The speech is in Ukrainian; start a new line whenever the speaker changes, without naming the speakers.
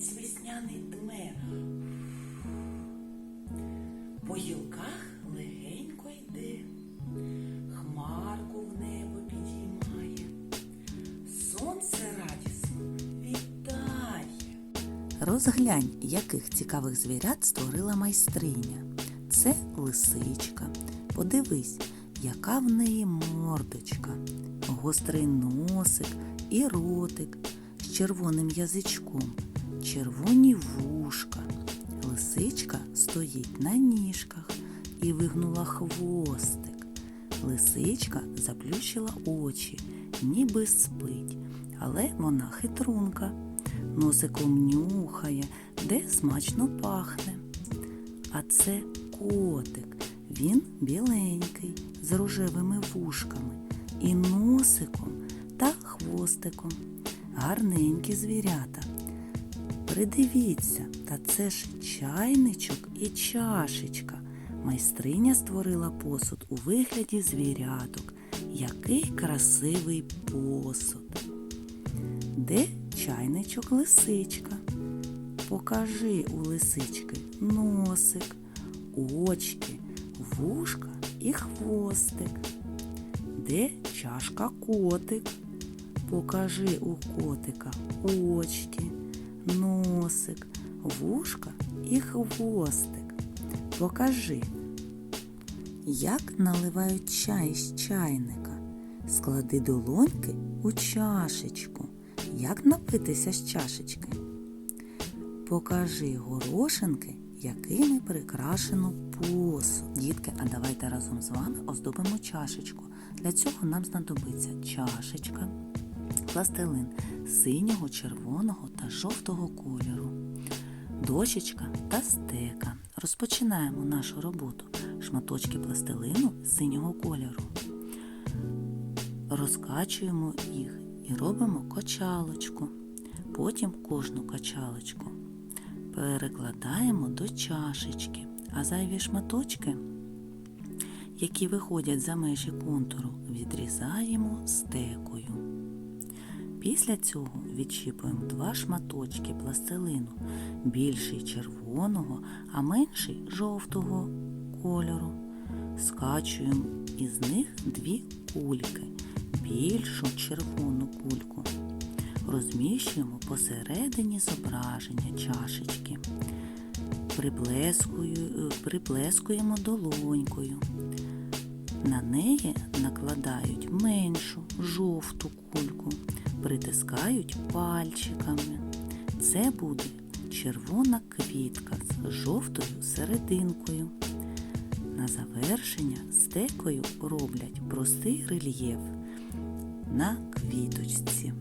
вітерець весняний дме. По гілках легенько йде, хмарку в небо підіймає, сонце радісно вітає.
Розглянь, яких цікавих звірят створила майстриня. Це лисичка. Подивись, яка в неї мордочка, гострий носик і ротик з червоним язичком, червоні вушка. Лисичка стоїть на ніжках і вигнула хвостик. Лисичка заплющила очі, ніби спить, але вона хитрунка. Носиком нюхає, де смачно пахне. А це котик. Він біленький, з рожевими вушками, і носиком та хвостиком. Гарненькі звірята. Придивіться, та це ж чайничок і чашечка. Майстриня створила посуд у вигляді звіряток. Який красивий посуд. Де чайничок лисичка? Покажи у лисички носик, очки, вушка і хвостик. Де чашка котик? Покажи у котика очки, носик, вушка і хвостик. Покажи, як наливають чай з чайника. Склади долоньки у чашечку. Як напитися з чашечки? Покажи горошинки, якими прикрашено посуд. Дітки, а давайте разом з вами оздобимо чашечку. Для цього нам знадобиться чашечка, пластилин синього, червоного та жовтого кольору, дощечка та стека. Розпочинаємо нашу роботу. Шматочки пластилину синього кольору. Розкачуємо їх і робимо качалочку. Потім кожну качалочку перекладаємо до чашечки, а зайві шматочки, які виходять за межі контуру, відрізаємо стекою. Після цього відчіпуємо два шматочки пластилину, більший червоного, а менший жовтого кольору. Скачуємо із них дві кульки, більшу червону кульку. Розміщуємо посередині зображення чашечки. Приплескуємо долонькою. На неї накладають меншу жовту кульку, притискають пальчиками. Це буде червона квітка з жовтою серединкою. На завершення стекою роблять простий рельєф на квіточці.